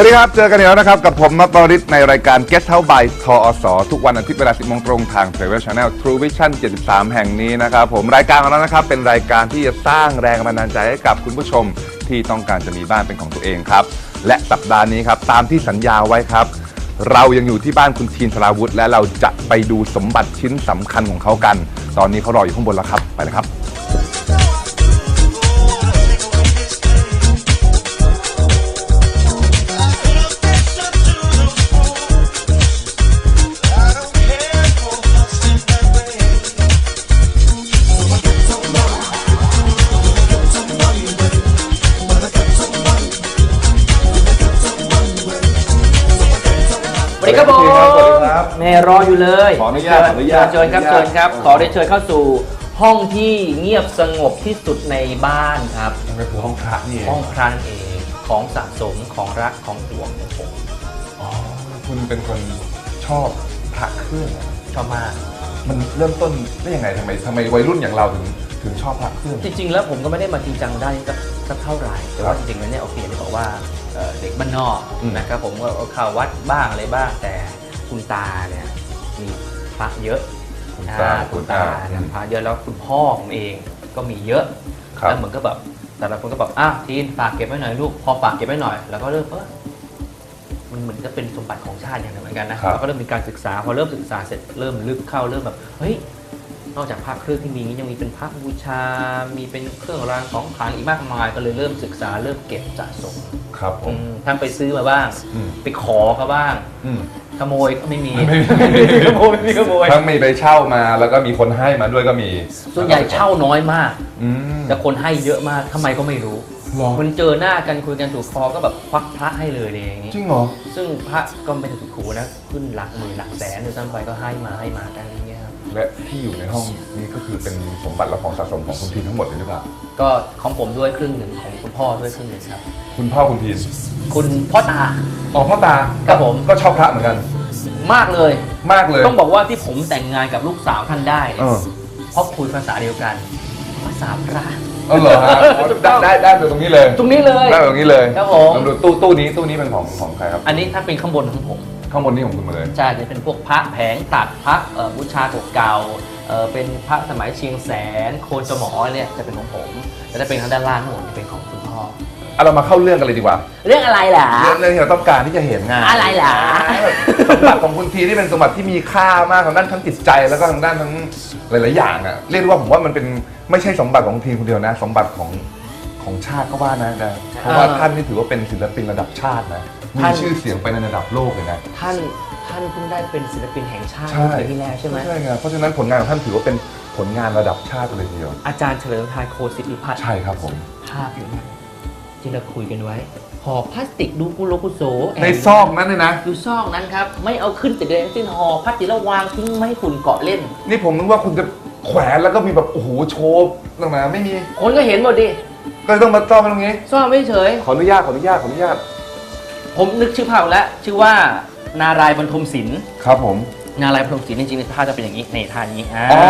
สวัสดีครับ เจอกันอีกแล้วนะครับ กับผมนัทบริษในรายการ Guest House by ทอสทุกวันอาทิตย์เวลา 10โมงตรงทาง Travel Channel True Vision 73 แห่งนี้นะครับผมรายการของเรานะครับ เป็นรายการที่จะสร้างแรงบันดาลใจให้กับคุณผู้ชมที่ต้องการจะมีบ้านเป็นของตัวเองครับ และสัปดาห์นี้ครับ ตามที่สัญญาไว้ครับ เรายังอยู่ที่บ้านคุณทีนสราวุธ และเราจะไปดูสมบัติชิ้นสำคัญของเขากัน ตอนนี้เขารออยู่ข้างบนแล้วครับไปเลยครับ ครับแม่รออยู่เลยขออนุญาตขออนุญาตเชิญครับขออนุญาตเชิญครับ ขอได้เชิญเข้าสู่ห้องที่เงียบสงบที่สุดในบ้านครับ นั่นก็คือห้องพระนี่เองห้องพระนั่นเองของสะสมของรักของห่วงของผมอ๋อคุณเป็นคนชอบพระเครื่องเหรอชอบมาก มันเริ่มต้นได้ยังไงทำไมทำไมวัยรุ่นอย่างเราถึงถึงชอบพระเครื่อง จริงๆ แล้วผมก็ไม่ได้มาจริงจังด้านนี้สักสักเท่าไหร่แต่ว่าครับจริงๆแล้วเนี่ยโอเคเลยบอกว่าเอ่อเด็กบ้านนอกอืมนะครับผมก็เข้าวัดบ้างอะไรบ้างแต่ คุณตาเนี่ยมีพระเยอะคุณตาอ่คุณตาเนี่ยพระเยอะแล้วคุณพ่อผมเองก็มีเยอะครับ แล้วเหมือนก็แบบแต่ละคนก็แบบอ้าวทีนฝากเก็บไว้หน่อยลูกพอฝากเก็บไว้หน่อย แล้วก็เริ่มเออมันเหมือนจะเป็นสมบัติของชาติอย่างหนึ่งเหมือนกันนะครับ แล้วก็เริ่มมีการศึกษาพอเริ่มศึกษาเสร็จเริ่มลึกเข้าเริ่มแบบเฮ้ย นอกจากพระเครื่องที่มียังมีเป็นพระบูชา มีเป็นเครื่องรางของขลังอีกมากมาย ก็เลยเริ่มศึกษาเริ่มเก็บสะสม ครับผอืมมทั้งไปซื้อมาบ้าง อืม ไปขอเขาบ้าง อืม ขโมยก็ไม่มีไม่มีไม่มี ขโมยไม่มีขโมยทั้งมีไปเช่ามาแล้วก็มีคนให้มาด้วยก็มีส่วนใหญ่เช่าน้อยมาก อืม แต่คนให้เยอะมากทำไมก็ไม่รู้หรอ มันเจอหน้ากันคุยกันถูกคอก็แบบควักพระให้เลยอะไรอย่างนี้ จริงเหรอ ซึ่งพระก็ไม่ได้ถูกขู่นะ ขึ้นหลักหมื่นหลักแสนด้วยซ้ำไปก็ให้มาให้มากันอย่างเงี้ยครับ และที่อยู่ในห้องนี้ก็คือเป็นสมบัติและของสะสมของคุณทีนทั้งหมดเลยหรือเปล่าก็ของผมด้วยครึ่งหนึ่งของคุณพ่อด้วยครึ่งหนึ่งครับ คุณพ่อคุณทีนคุณพ่อตา อ๋อพ่อตาครับผม ก็ชอบพระเหมือนกัน มากเลยมากเลยต้องบอกว่าที่ผมแต่งงานกับลูกสาวท่านได้เนี่เอยอเพราะคุยภาษาเดียวกัน ภาษาพระ เออเหรอฮะอ๋อถูกต้ได้องได้ได้ตรงนี้เลยตรงนี้เลยได้ตรงนี้เลยครับผม ลองดูตู้ตู้นี้ตู้นี้เป็นของของใครครับ อันนี้ถ้าเป็นข้างบนของผม ข้างบนนี่ของคุณหมาเลย ใช่จะเป็นพวกพระแผงตัดพระเอ่อบูชาเก่าๆเอ่อเป็นพระสมัยเชียงแสน โคนสมอเนี่ยจะเป็นของผมแต่ถ้าเป็นทางด้านล่างทั้งหมดจะเป็นของคุณพ่อ เอาเรามาเข้าเรื่องกันเลยดีกว่า เรื่องอะไรล่ะ เรื่องเรื่องที่เราต้องการที่จะเห็นงานอะไรล่ะ สมบัติของคุณทีนี่เป็นสมบัติที่มีค่ามากทางด้านทั้งจิตใจแล้วก็ทางด้านทั้งหลาย ๆ อย่างอะ เรียกได้ว่าผมว่ามันเป็นไม่ใช่สมบัติของทีมคนเดียวนะ สมบัติของ ของชาติก็ว่านะนะเพราะว่าท่านนี่ถือว่าเป็นศิลปินระดับชาตินะมีชื่อเสียงไปในระดับโลกเลยนะท่านท่านเพิ่งได้เป็นศิลปินแห่งชาติใช่เมื่อปีที่แล้วใช่ไหมใช่ไงเพราะฉะนั้นผลงานของท่านถือว่าเป็นผลงานระดับชาติเลยทีเดียวอาจารย์เฉลิมไทยโคสิทธิพัฒน์ใช่ครับผมภาพอยู่นะที่เราคุยกันไว้ห่อพลาสติกดูกุโลกุโสแบในซอกนั้นเลยนะดูซอกนั้นครับไม่เอาขึ้นติดเลยทั้งสิ้นห่อพลาสติกแล้ววางทิ้งไม่ให้ฝุ่นเกาะเล่น นี่ผมนึกว่าคุณจะแขวนแล้วก็มีแบบโอ้โหโชว์ต่างๆไม่มีคนก็เห็นหมดดิ ก็เลยต้องมาซ่อมไว้ตรงนี้ ซ่อนไม่เฉย ขออนุญาตขออนุญาตขออนุญาตผมนึกชื่อภาพแล้ว ชื่อว่านารายณ์บรรทมศิลป์ครับผมนารายณ์บรรทมศิลป์จริงๆในภาพจะเป็นอย่างนี้ในท่านี้อ่าอ๋อ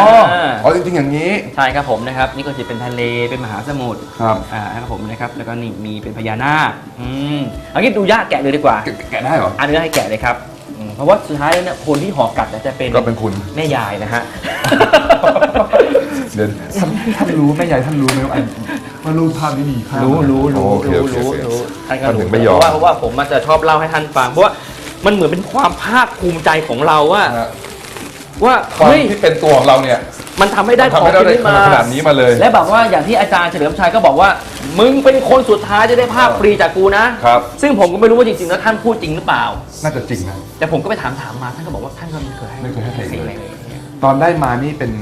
อ๋อจริงๆอย่างนี้ใช่ครับผมนะครับ นี่ก็จะเป็นทะเลเป็นมหาสมุทรครับอ่าครับผมนะครับแล้วก็นี่มีเป็นพญานาคอืมเอางี้ดูยากแกะเลยดีกว่าแกะแกะได้เหรออันนี้ให้แกะเลยครับอืมเพราะว่าสุดท้ายแล้วเนี่ยคนที่หอกกัดเนี่ยจะเป็นก็เป็นคุณ แม่ยายนะฮะ เดี๋ยวท่านท่านรู้แม่ยายท่านรู้ไหมว่าอัน ว่ารูปภาพนี้มีค่ารู้รู้รู้โอเครู้โอเครู้โอเครู้ท่านก็ท่านถึรู้งไม่ยอม เพราะว่าเพราะว่าผมมันจะชอบเล่าให้ท่านฟังเพราะว่ามันเหมือนเป็นความภาคภูมิใจของเราว่า นะฮะว่าความเฮ้ยที่เป็นตัวของเราเนี่ยมันทำให้ได้ทำของให้เราชิ้นได้นี้มา ขนาดนี้มาเลย และแบบว่าอย่างที่อาจารย์เฉลิมชัยก็บอกว่า มึงเป็นคนสุดท้ายจะได้ภาพฟรีจากกูนะครับ ซึ่งผมก็ไม่รู้ว่าจริงๆแล้วท่านพูดจริงหรือเปล่า น่าจะจริงนะ แต่ผมก็ไปถามถามมาท่านก็บอกว่าท่านก็ไม่เคยให้ไม่เคยให้ใครเลยอะไรเลย ตอนได้มานี่เป็น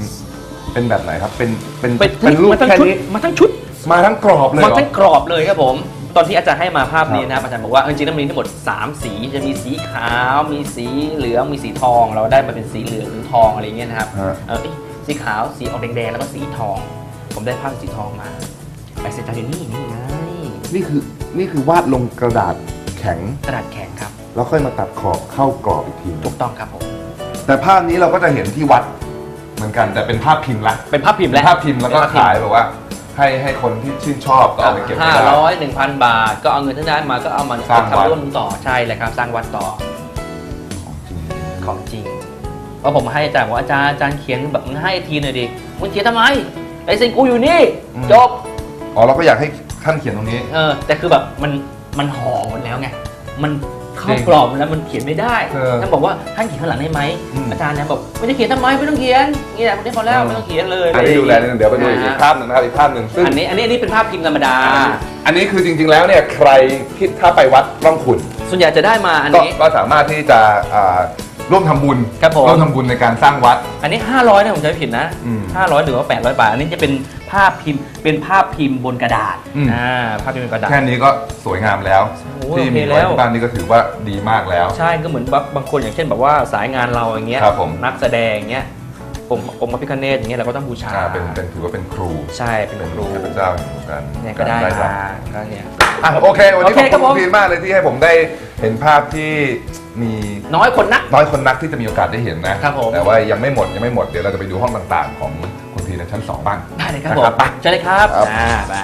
เป็นแบบไหนครับ เป็นเป็นเป็นเป็นรูปมาทั้งแค่ชุดนี้มาทั้งชุด มาทั้งกรอบเลยเหมันรอทั้งกรอบเลยครับผม ตอนที่อาจารย์ให้มาภาพนี้ครับนะครับอาจารย์บอกว่าเออจริงๆแล้วมันมีทั้งหมด 3 สีจะมีสีขาว มีสีเหลืองมีสีทอง เราได้มาเป็นสีเหลืองหรือทองอะไรเงี้ยนะครับฮะ เออเอ๊ะสีขาวสีออกแดงๆแล้วก็สีทอง ผมได้ภาพสีทองมาไปเซนจาร์นี่นี่ไงนี่คือนี่คือวาดลงกระดาษแข็ง กระดาษแข็งครับแล้วค่อยมาตัดขอบเข้ากรอบอีกทีถูกต้องครับผมแต่ภาพนี้เราก็จะเห็นที่วัดเหมือนกัน แต่เป็นภาพพิมพ์ละเป็นภาพพิมพ์เป็และนภาพพิมพ์แล้วก็เป็นภพพิมพ์ขายแบบว่า ให้ให้คนที่ชื่นชอบก็เอาไปเก็บไว้ห้าได้ ร้อยหนึ่งพันบาท ก็เอาเงินที่ได้มาก็เอามาสร้างวัด ทำร่วมต่อใช่เลยครับ สร้างวัดต่อของจริงเพราะผมให้อาจารย์บอกว่าอาจารย์อาจารย์เขียนแบบมึงให้ทีหน่อยดิมึงเขียนทำไมไอ้เซ็นกูอยู่นี่จบอ๋อเราก็อยากให้ท่านเขียนตรงนี้ เออแต่คือแบบมันมันห่อหมดแล้วไงมัน เข้าจริงกรอบหมดแล้วมันเขียนไม่ได้เออท่านบอกว่าท่านเขียนข้างหลังได้ไหมอืมอาจารย์เนี่ยบอกไม่ได้เขียนทำไมไม่ต้องเขียนนี่แหละคนนี้พอแล้วเออไม่ต้องเขียนเลยอันนี้ดูแลนิดนึงเดี๋ยวไปดูอีกนะฮะภาพหนึ่งนะครับอีกภาพหนึ่งซึ่งอันนี้อันนี้อันนี้เป็นภาพพิมพ์ธรรมดา อันนี้คือจริง ๆ แล้วเนี่ยใครที่ถ้าไปวัดร่องขุนส่วนใหญ่จะได้มาอันก็นี้ก็สามารถที่จะอ่า ร่วมทำบุญครับผม ร่วมทำบุญในการสร้างวัด อันนี้ 500นะผมจำไม่ผิดนะ อืม500 หรือว่า 800 บาท อันนี้จะเป็นภาพพิมพ์เป็นภาพพิมพ์บนกระดาษอืม อ่าภาพพิมพ์บนกระดาษ แค่นี้ก็สวยงามแล้ว โอ้ที่โอเคมีแล้ไว้ว ที่บ้านนี่ก็ถือว่าดีมากแล้ว ใช่ก็เหมือนแบบบางคนอย่างเช่นแบบว่าสายงานเราอย่างเงี้ยครับผม นักแสดงอย่างเงี้ยองค์องค์พระพิฆเนศอย่างเงี้ยเราก็ต้องบูชาอ่าเป็นเป็นถือว่าเป็นครูใช่เป็นครูเทพเจ้าแห่งการเนี่ยก็ได้การรับมาก็เนี่ย อะโอเค วันนี้โอขเคอบครับคุณผมพีมากเลยที่ให้ผมได้เห็นภาพที่มีน้อยคนนัก น้อยคนนักที่จะมีโอกาสได้เห็นนะครับผม แต่ว่ายังไม่หมดยังไม่หมดเดี๋ยวเราจะไปดูห้องต่างๆ ของคุณพีในชั้นสองบ้างได้เลยครับผมนะครับไปเชิญเลยครับ ครับ อ่าไป